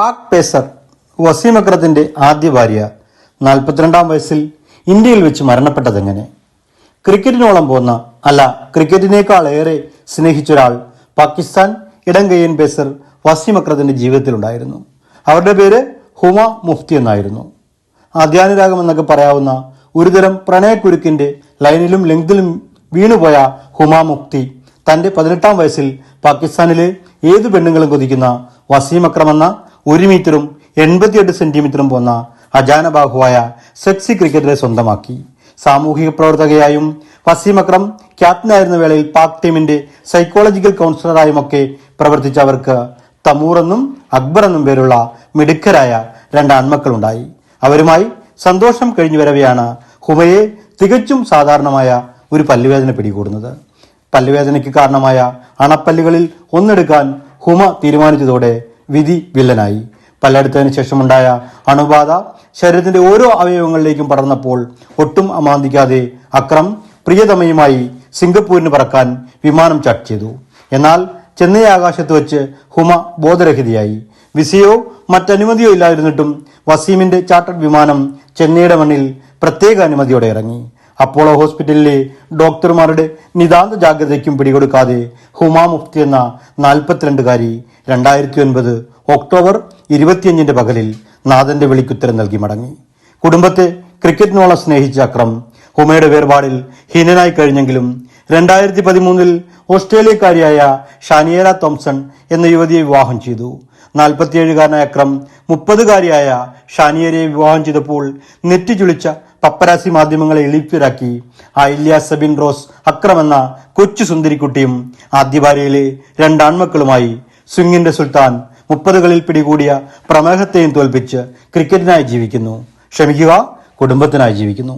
Pak pacer Wasim അക്രത്തിന്റെ ആദ്യ ഭാര്യ നാൽപ്പത്തിരണ്ടാം വയസ്സിൽ ഇന്ത്യയിൽ വെച്ച് മരണപ്പെട്ടതെങ്ങനെ ക്രിക്കറ്റിനോളം പോന്ന അല്ല ക്രിക്കറ്റിനേക്കാൾ ഏറെ സ്നേഹിച്ചൊരാൾ പാകിസ്ഥാൻ ഇടംകയ്യൻ പേസർ വസീം അക്രത്തിന്റെ ജീവിതത്തിലുണ്ടായിരുന്നു അവരുടെ പേര് ഹുമ മുഫ്തി എന്നായിരുന്നു. ആദ്യാനുരാഗം എന്നൊക്കെ പറയാവുന്ന ഒരുതരം പ്രണയക്കുരുക്കിന്റെ ലൈനിലും ലെങ്തിലും വീണുപോയ ഹുമ മുഫ്തി തന്റെ പതിനെട്ടാം വയസ്സിൽ പാകിസ്ഥാനിലെ ഏതു പെണ്ണുങ്ങളും കൊതിക്കുന്ന വസീം അക്രം എന്ന ഒരു മീറ്ററും എൺപത്തിയെട്ട് സെന്റിമീറ്ററും പോന്ന അജാനബാഹുവായ സെക്സി ക്രിക്കറ്ററെ സ്വന്തമാക്കി. സാമൂഹിക പ്രവർത്തകയായും വസീം അക്രം ക്യാപ്റ്റനായിരുന്ന വേളയിൽ പാക് ടീമിന്റെ സൈക്കോളജിക്കൽ കൗൺസിലറായും ഒക്കെ പ്രവർത്തിച്ച അവർക്ക് തമൂർ എന്നും അക്ബർ എന്നും പേരുള്ള മിടുക്കരായ രണ്ട് ആൺമക്കളുണ്ടായി. അവരുമായി സന്തോഷം കഴിഞ്ഞു വരവെയാണ് ഹുമയെ തികച്ചും സാധാരണമായ ഒരു പല്ലുവേദന പിടികൂടുന്നത്. പല്ലുവേദനയ്ക്ക് കാരണമായ അണപ്പല്ലുകളിൽ ഒന്നെടുക്കാൻ ഹുമ തീരുമാനിച്ചതോടെ വിധി വില്ലനായി. പല്ലെടുത്തതിന് ശേഷമുണ്ടായ അണുബാധ ശരീരത്തിന്റെ ഓരോ അവയവങ്ങളിലേക്കും പടർന്നപ്പോൾ ഒട്ടും അമാന്തിക്കാതെ അക്രം പ്രിയതമയുമായി സിംഗപ്പൂരിന് പറക്കാൻ വിമാനം ചാർട്ട് ചെയ്തു. എന്നാൽ ചെന്നൈ ആകാശത്ത് വെച്ച് ഹുമ ബോധരഹിതയായി. വിസയോ മറ്റനുമതിയോ ഇല്ലാതിരുന്നിട്ടും വസീമിന്റെ ചാർട്ടർഡ് വിമാനം ചെന്നൈയുടെ മണ്ണിൽ പ്രത്യേക അനുമതിയോടെ ഇറങ്ങി. അപ്പോളോ ഹോസ്പിറ്റലിലെ ഡോക്ടർമാരുടെ നിതാന്ത ജാഗ്രതയ്ക്കും പിടികൊടുക്കാതെ ഹുമാ മുഫ്തി എന്ന നാൽപ്പത്തിരണ്ടുകാരി രണ്ടായിരത്തി ഒൻപത് ഒക്ടോബർ ഇരുപത്തിയഞ്ചിന്റെ പകലിൽ നാഥന്റെ വിളിക്കുത്തരം നൽകി മടങ്ങി. കുടുംബത്തെ ക്രിക്കറ്റിനോളം സ്നേഹിച്ച അക്രം ഹുമയുടെ വേർപാടിൽ ഹീനനായി കഴിഞ്ഞെങ്കിലും രണ്ടായിരത്തി പതിമൂന്നിൽ ഓസ്ട്രേലിയക്കാരിയായ ഷാനിയേല തോംസൺ എന്ന യുവതിയെ വിവാഹം ചെയ്തു. നാൽപ്പത്തിയേഴുകാരനായ അക്രം മുപ്പതുകാരിയായ ഷാനിയരെ വിവാഹം ചെയ്തപ്പോൾ നെറ്റിച്ചുളിച്ച പപ്പരാസി മാധ്യമങ്ങളെ എളിപ്പിരാക്കി ആയില്യ സബിൻ റോസ് അക്രം എന്ന കൊച്ചു സുന്ദരിക്കുട്ടിയും ആദ്യ ഭാര്യയിലെ രണ്ടാൺമക്കളുമായി സ്വിങ്ങിന്റെ സുൽത്താൻ മുപ്പതുകളിൽ പിടികൂടിയ പ്രമേഹത്തെയും തോൽപ്പിച്ച് ക്രിക്കറ്റിനായി ജീവിക്കുന്നു. ക്ഷമിക്കുക കുടുംബത്തിനായി ജീവിക്കുന്നു.